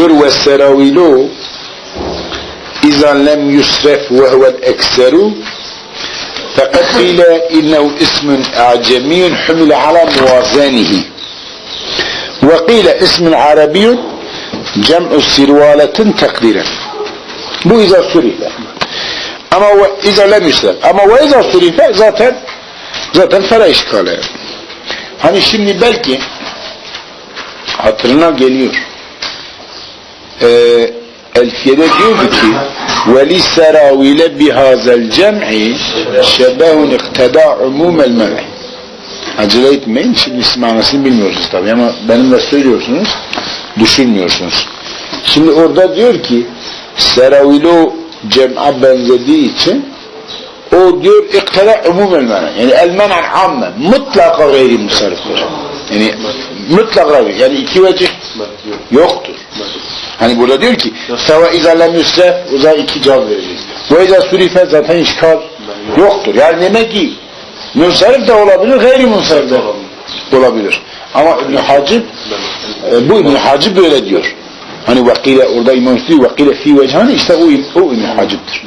دور وسراويلو إذا لم يشرف وهو الأكثر فقد قيل إنه اسم أعجمي حمل على موازنه. وقيل اسم عربي جمع السروالة تقديرا. بو إذا صرف أما و... إذا لم يشرف. أما وإذا صرف ذاتا ذاتا فلا إشكال. هني شمني بلكي؟ hatırına geliyor. Eee Elfiye'de diyordu ki seravile bihazel cem'i şebehun ikteda umumel men'i acele etmeyin şimdi siz manasını bilmiyorsunuz tabi ama benimle söylüyorsunuz düşünmüyorsunuz. Şimdi orada diyor ki seravilo cem'a benzediği için o diyor ikteda umumel men'i yani el men'an amme mutlaka gayri musariftir yani mutlaka yani iki vecih yoktur Hani burada diyor ki Seva izâ lem yusref o zaman iki cevap verecek. Ve izâ surife zaten işgal yoktur. Yani demek ki münsarif de olabilir, gayri münsarif de olabilir. Ama İbn Hacib e, bu İbn Hacib böyle diyor. Hani vakile orada İmam Hüsnü vakile fi vechani işte o, o İbn Hacib'dir.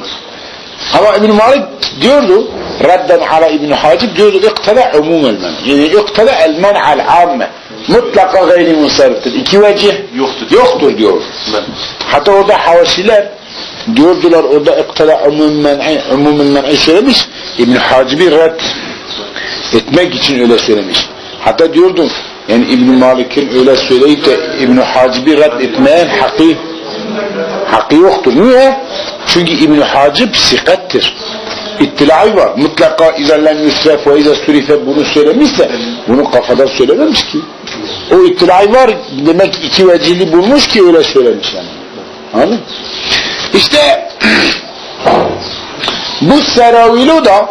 Ama İbn Malik diyordu redden ala İbn Hacib diyordu ikteda umumel men. Yani ikteda el men'al amme. Mutlaka gayri musariftir. İki vecih Yoktur. yoktur diyor. Hatta orada havaşiler diyordular orada iktida umum men'i söylemiş. İbn Hacib'i red etmek için öyle söylemiş. Hatta diyordum yani İbn Malik'in öyle söyleyip de İbn Hacib'i red etmeyen hakkı hakkı yoktur. Niye? Çünkü İbn Hacib sikattir. İttilai var. Mutlaka izallen yusref ve izah surife bunu söylemişse bunu kafadan söylememiş ki. O ittilai var demek iki vecili bulmuş ki öyle söylemiş yani. Anladın? İşte bu seravilu da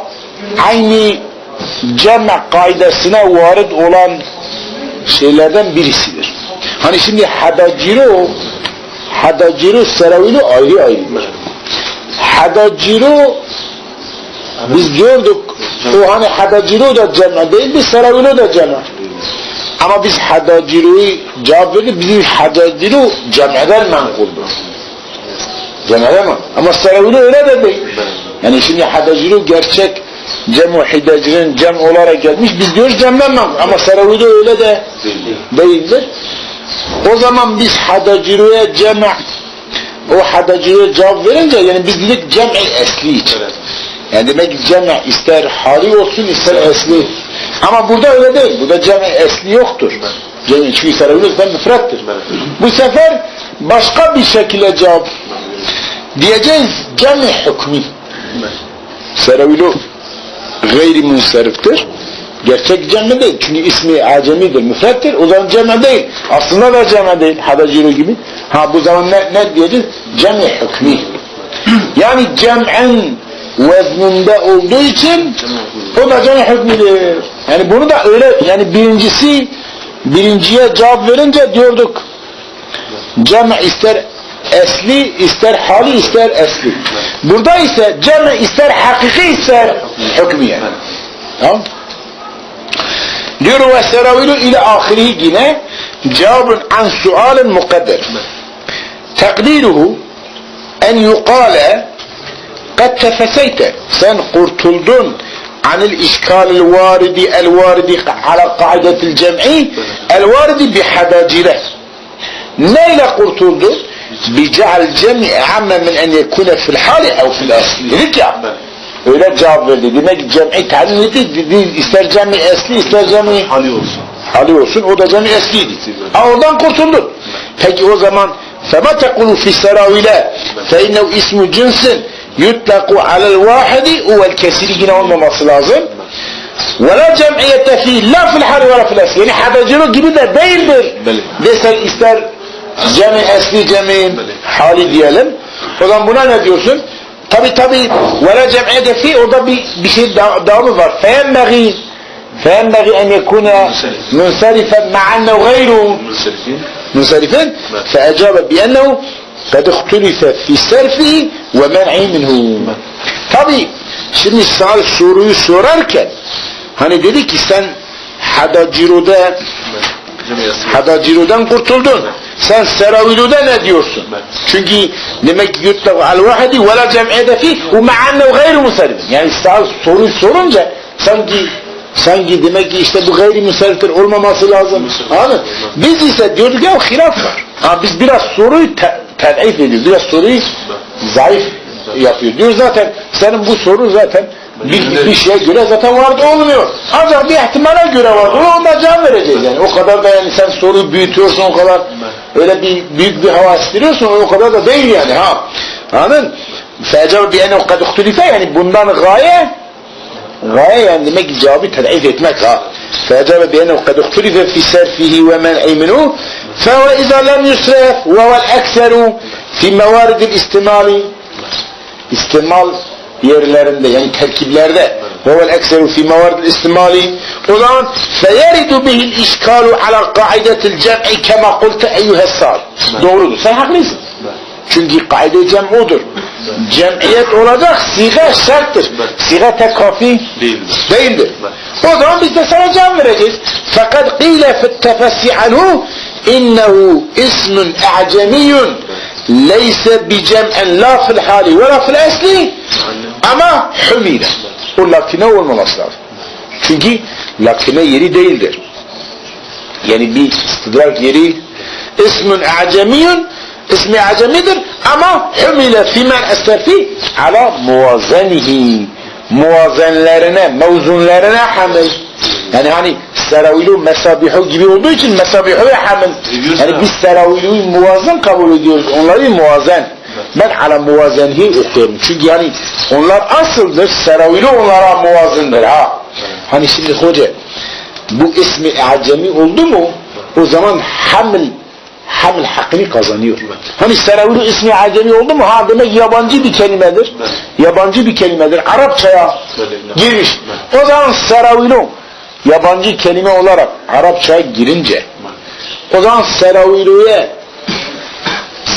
aynı cemme kaidesine varid olan şeylerden birisidir. Hani şimdi hadaciru hadaciru seravilu ayrı ayrıdır. Hadaciru biz diyorduk o hani hadaciru da cemme değil bir seravilu da cemme. Ama biz hadaciru'yu cevap verdik. Bizim hadaciru cem'eden menkuldur. Cem'eden mi? Ama seravilu öyle de değil. Yani şimdi hadaciru gerçek cem-u hidacirin cem olarak gelmiş. Biz diyoruz cem'den menkul. Ama seravilu öyle de değildir. O zaman biz hadaciru'ya cem' o hadaciru'ya cevap verince yani biz dedik cem'i esli için. Yani demek ki cem' ister hali olsun ister esli. Ama burada öyle değil. Burada cem-i esli yoktur. Cem-i çünkü sarabilirsen müfrettir. Bu sefer başka bir şekilde cevap diyeceğiz cem-i hükmü. Seravilu gayri münsariftir. Gerçek cemme değil. Çünkü ismi acemidir, müfrettir. O zaman cemme değil. Aslında da cemme değil. Hadaciru gibi. Ha bu zaman ne, ne diyeceğiz? Cem-i hükmü. Yani cem'en vezninde olduğu için o da cem hükmüdür. Yani bunu da öyle yani birincisi birinciye cevap verince diyorduk cem ister esli ister hali ister esli. Burada ise cem ister hakiki ister hükmiye. Tamam? Diyor ve seravilu ile ahiri yine cevabun an sualin mukadder. Takdiruhu en yukale قد تفسيت sen kurtuldun عن الإشكال الوارد الوارد على قاعدة الجمع الوارد بحداجره neyle kurtuldu? بجعل جمع عامة من أن يكون في الحال أو في الأصل dedik ya öyle cevap verdi demek ki cem'i talim etti ister cem'i esli ister cem'i hali olsun. hali olsun o da cem'i esliydi ha oradan kurtuldun peki o zaman فما تقول في السراويلة فإنه اسم جنس yutlaku alel vahidi uvel kesiri yine olmaması lazım. La cem'iyete fi la fil hali ve la fil esli. Yani hadacılık gibi de değildir. Desen ister cemi esli cemi hali diyelim. O zaman buna ne diyorsun? Tabi tabi ve la cem'iyete fi orada bir, bir şey devamı var. Feyenbeği فينبغي أن يكون منصرفا مع أنه غير منصرفا فأجاب بأنه قد اختلف في صرفه ومنعه منه tabi şimdi sana soruyu sorarken hani dedi ki sen hadaciroda hadacirodan kurtuldun Sen seraviluda ne diyorsun? Çünkü demek ki yutlak al vahidi ve la cem'iyede fi ve ma'annev gayri musarrif. Yani sağ soruyu sorunca sanki sanki demek ki işte bu gayri musarriftir olmaması lazım. Anladın? Biz ise diyorduk ya hilaf var. Ha, biz biraz soruyu te tedif ediyor. Biraz soruyu zayıf yapıyor. Diyor zaten senin bu soru zaten bir, bir şeye göre zaten vardı olmuyor. Ancak bir ihtimale göre vardı. Ona cevap vereceğiz yani. O kadar da yani sen soruyu büyütüyorsun o kadar öyle bir büyük bir hava estiriyorsun o kadar da değil yani ha. Anladın? Fecevap diyene o kadar ihtulife yani bundan gaye gaye yani demek ki cevabı tedif etmek ha. Fecevap diyene o kadar ihtulife fi serfihi ve men'i minuh فهو إذا لم يسرف وهو الأكثر في موارد الاستمال istimal yerlerinde yani terkiplerde وهو الأكثر في موارد الاستمال o zaman فيرد به الإشكال على قاعدة الجمع كما قلت أيها السؤال doğrudur sen haklısın çünkü kaide cem odur cemiyet olacak siga şarttır siga tek kafi Değildir. o zaman biz de sana cevap vereceğiz fakat قيل في التفسي عنه إنه اسم أعجمي ليس بجمع لا في الحال ولا في الأصل أما حميدة. ولكن اول من اصلاف تجي لكن يري ديل يعني بي استدراك يري اسم أعجمي اسم أعجمي دير أما حمل في من استرفي على موازنه. موازن لرنا موزن لرنا حمل. يعني هاني seravilu mesabihu gibi olduğu için mesabihuya hamil. Yani biz seraviluyu muvazen kabul ediyoruz. Onları muvazen. Ben ala muvazenhi okuyorum. Çünkü yani onlar asıldır. Seravilu onlara muvazindir ha. Hani şimdi hoca bu ismi acemi oldu mu o zaman hamil hamil hakkını kazanıyor. Hani seravilu ismi acemi oldu mu ha demek yabancı bir kelimedir. Yabancı bir kelimedir. Arapçaya girmiş. O zaman seravilu yabancı kelime olarak Arapçaya girince o zaman seraviluya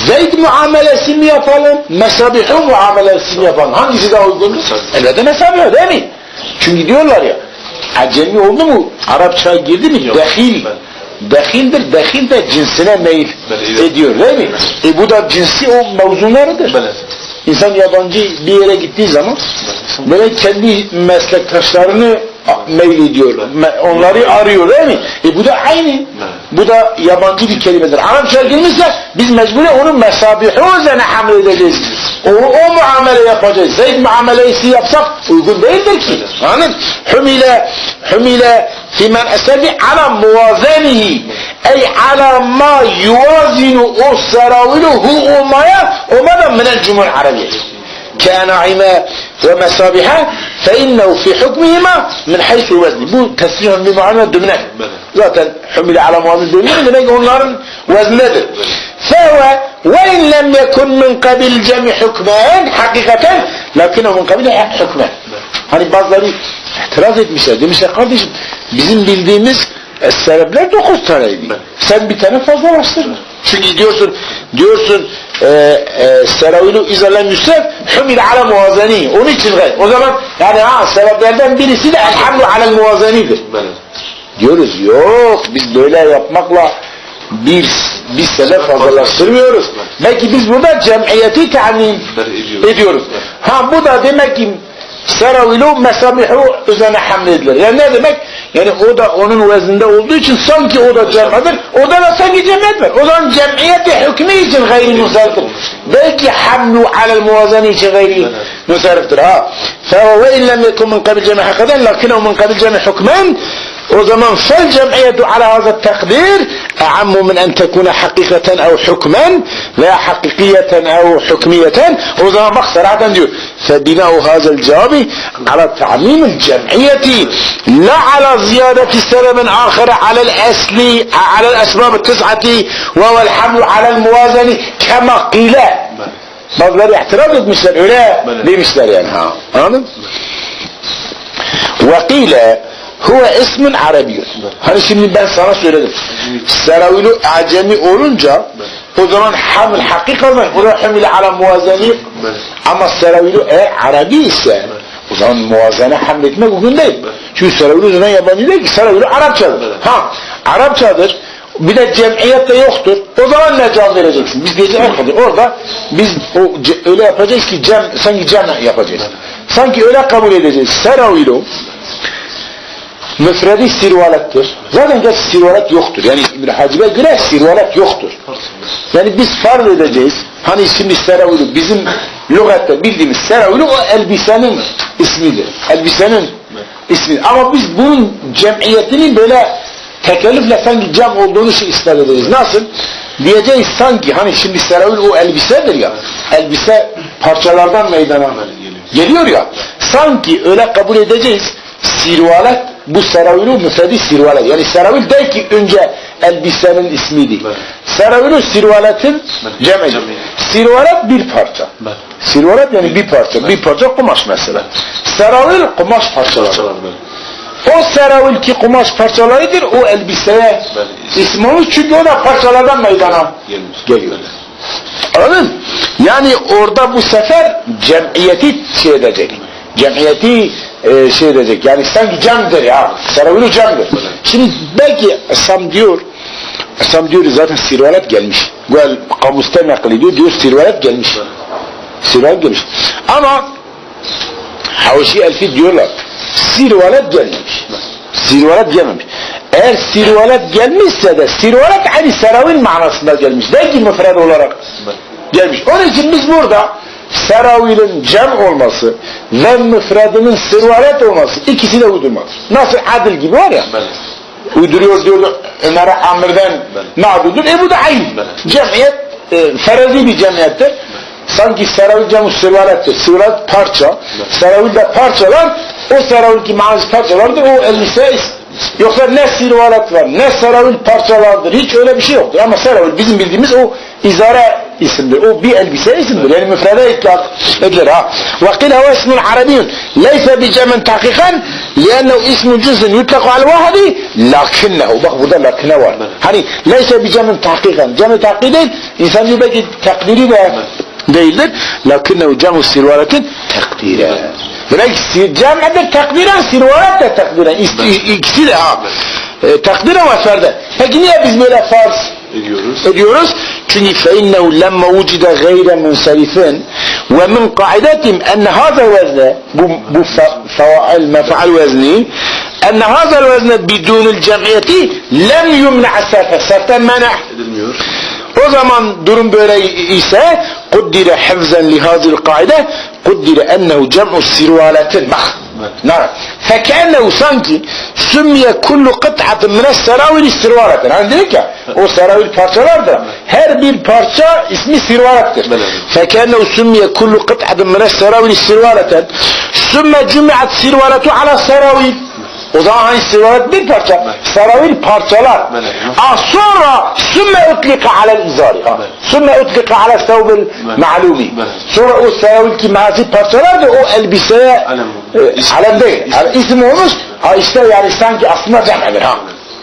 Zeyd muamelesi mi yapalım? Mesabihu muamelesi mi yapalım? Hangisi daha uygundur? Elbette mesabihu değil mi? Çünkü diyorlar ya acemi oldu mu Arapçaya girdi mi? Dehil. Dehildir. Dehil de cinsine meyil ediyor değil mi? E bu da cinsi o mevzularıdır. İnsan yabancı bir yere gittiği zaman böyle kendi meslektaşlarını meyil ediyor. Onları arıyor değil mi? E bu da aynı. Bu da yabancı bir kelimedir. Arapça girmişse biz mecburi onun mesabihu üzerine hamle edeceğiz. O, o muamele yapacağız. Zeyd muamelesi yapsak uygun değildir ki. Anladın? Hümile hümile fimen eserbi ala muvazenihi ey ala ma yuvazinu o seraviluhu olmaya olmadan minel cumhur كان عما وما فإنه في حكمهما من حيث الوزن. بو تسريح بمعنى الدمنة ذاتا حمل على مواطن الدمنة لما يقول نار وزن فهو وإن لم يكن من قبل جمع حكمان حقيقة لكنه من قبل حكمان. هاني بعض ذلك اعتراض مش مشا قردش bizim bildiğimiz السبب لا تقص تريدي سن بتنفذ ورسل شو diyorsun diyorsun e, e, seravilu izalem yusef hümil ala muvazeni onun için gayr. O zaman yani ha sebeplerden birisi de elhamdu alel muvazenidir. Diyoruz yok biz böyle yapmakla bir bir sebep fazlalaştırmıyoruz. Belki biz burada cemiyeti tamin ediyoruz. Ha bu da demek ki seravilu mesabihu üzerine hamledilir. Yani ne demek? Yani o da onun vezninde olduğu için sanki o da cem'adır. O da da sanki var. O zaman cemiyeti hükmü için gayri musariftir. Belki hamlu alel muvazeni için gayri musariftir. Ha. فَوَ اِنْ لَمْ يَكُنْ مِنْ قَبِلْ جَمِعَ حَقَدًا لَكِنَهُ مِنْ قَبِلْ جَمِعَ حُكْمًا o zaman fel cem'iyetu ala hazat takdir e'ammu min en tekune hakikaten ev hukmen veya hakikiyeten ev hukmiyeten o zaman bak sarahaten diyor فبناء هذا الجواب على تعميم الجمعية لا على زيادة سبب آخر على الأصل على الأسباب التسعة وهو الحمل على الموازنة كما قيل. bazıları ihtiraz etmişler öyle demişler yani ha anladın ve huve ismin arabiyyun. Hani şimdi ben sana söyledim. Seravilu acemi olunca o zaman hamil hakikaten o da hamile ala muvazeni ama seravilu eğer arabi ise o zaman muvazene hamletmek uygun değil. Çünkü seravilu zaten yabancı değil ki seravilu Arapçadır. Ha Arapçadır. Bir de cemiyet de yoktur. O zaman ne cevap vereceksin? Biz diyeceğiz arkadaş orada biz o öyle yapacağız ki cem, sanki cem yapacağız. Sanki öyle kabul edeceğiz. Seravilu müfredi sirvalettir. Zaten geç sirvalet yoktur. Yani İbn Hacib'e göre sirvalet yoktur. Yani biz farz edeceğiz. Hani şimdi seravilu bizim lügatte bildiğimiz seravilu o elbisenin ismidir. Elbisenin ismi. Ama biz bunun cemiyetinin böyle tekellüfle sanki cem olduğunu şey ispat ederiz. Nasıl? Diyeceğiz sanki hani şimdi seravil o elbisedir ya. Elbise parçalardan meydana geliyor ya. Sanki öyle kabul edeceğiz. Sirvalet bu seravilu müfredi sirvalet. Yani seravil der ki önce elbisenin ismiydi. Seravilu sirvaletin cem'i. Sirvalet bir parça. Sirvalet yani bir parça. Bir parça kumaş mesela. Seravil kumaş parçaları. O seravil ki kumaş parçalarıdır, o elbiseye ismi olmuş çünkü o da parçalardan meydana geliyor. Anladın? Yani orada bu sefer cemiyeti şey edecek. Cemiyeti e, şey edecek. Yani sanki cemdir ya. Seravil cemdir. Şimdi belki Esam diyor Esam diyor zaten sirvalet gelmiş. Gel kamusta naklediyor diyor sirvalet gelmiş. Sirvalet gelmiş. Ama Havşi Elfi diyorlar sirvalet gelmemiş. Sirvalet gelmemiş. Eğer sirvalet gelmişse de sirvalet hani seravil manasında gelmiş. Değil ki müfred olarak gelmiş. Onun için biz burada seravilin cem olması ve müfredinin sirvalet olması ikisi de uydurmadır. Nasıl adil gibi var ya uyduruyor diyor Ömer Amir'den mağdudur. E bu da aynı. Cemiyet e, ferazi bir cemiyettir. Sanki seravil cemu sirvalettir. Sirvalet parça. Seravil de parçalar. O seravil ki manası parçalardır. O elbise Yoksa ne sirvalet var, ne seravil parçalardır. Hiç öyle bir şey yoktur. Ama seravil bizim bildiğimiz o izare اسم أو بألبسة اسم يعني مفردة يطلق ادلر ها وقيل هو اسم عربي ليس بجمع تحقيقا لأنه اسم جنس يطلق على الواحد لكنه بقبو ده لكنه وار هني يعني ليس بجمع تحقيقا. جمع تحقيقين إنسان يبقى تقديري ده ديلر لكنه جمع سروارة تقديرا. بلاك جمع ده تقديرا سروارة تقديرا. اكسي ده ها تقديرا وفردة هكذا بزميلة فارس. ediyoruz. Ediyoruz. تني فإنه لما وجد غير منصرف ومن قاعدتهم أن هذا الوزن ما فعل وزني أن هذا الوزن بدون الجمعية لم يمنع السفة سفة منع O zaman durum böyle ise kuddire hıfzen lihazil kaide kuddire ennehu cem'u sirvaletin bak. Evet. فكأن وصنكي سمي كل قطعة من السراويل السروارة عندك؟ أو سراويل بارتشالار در هر بير بارتشا اسمي سروارة فكأن سمي كل قطعة من السراويل السروارة ثم جمعت سروارة على السراويل O zaman hani sıralar bir parça, sıralar parçalar. Ah sonra ثم أطلق على izari. Sümme utlika ala sevbil ma'lumi. Sonra o sevbil ki mazi parçalardı, o elbiseye İsm, değil. Yani isim olmuş. Ha işte yani sanki aslında cem'edir ha.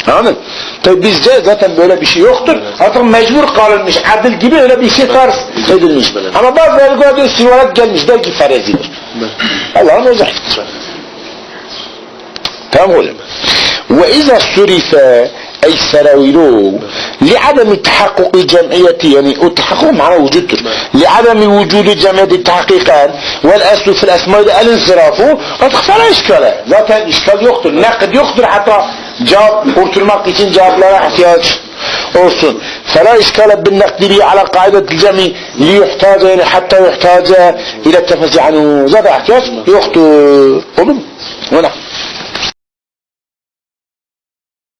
Anladın? Tabi bizce zaten böyle bir şey yoktur. Artık mecbur kalınmış. Adil gibi öyle bir şey tarz edilmiş. Ama bazıları göre diyor sivaret gelmiş. Der ki ferezidir. Allah'ın özel. Tamam hocam. Ve izâ surife أي سراويله لعدم تحقق جمعيته يعني التحقق معناه وجودته لعدم وجود جمعية تحقيقا والأصل في الأسماء الانصراف فلا إشكال zaten işgal yoktur nakd yoktur hatta cevap kurtulmak için cevaplara ihtiyaç olsun فلا إشكال بالنقد على قاعدة الجمع ليحتاج يعني حتى يحتاج إلى التفسي عنه. zaten ihtiyaç yoktur olur mu?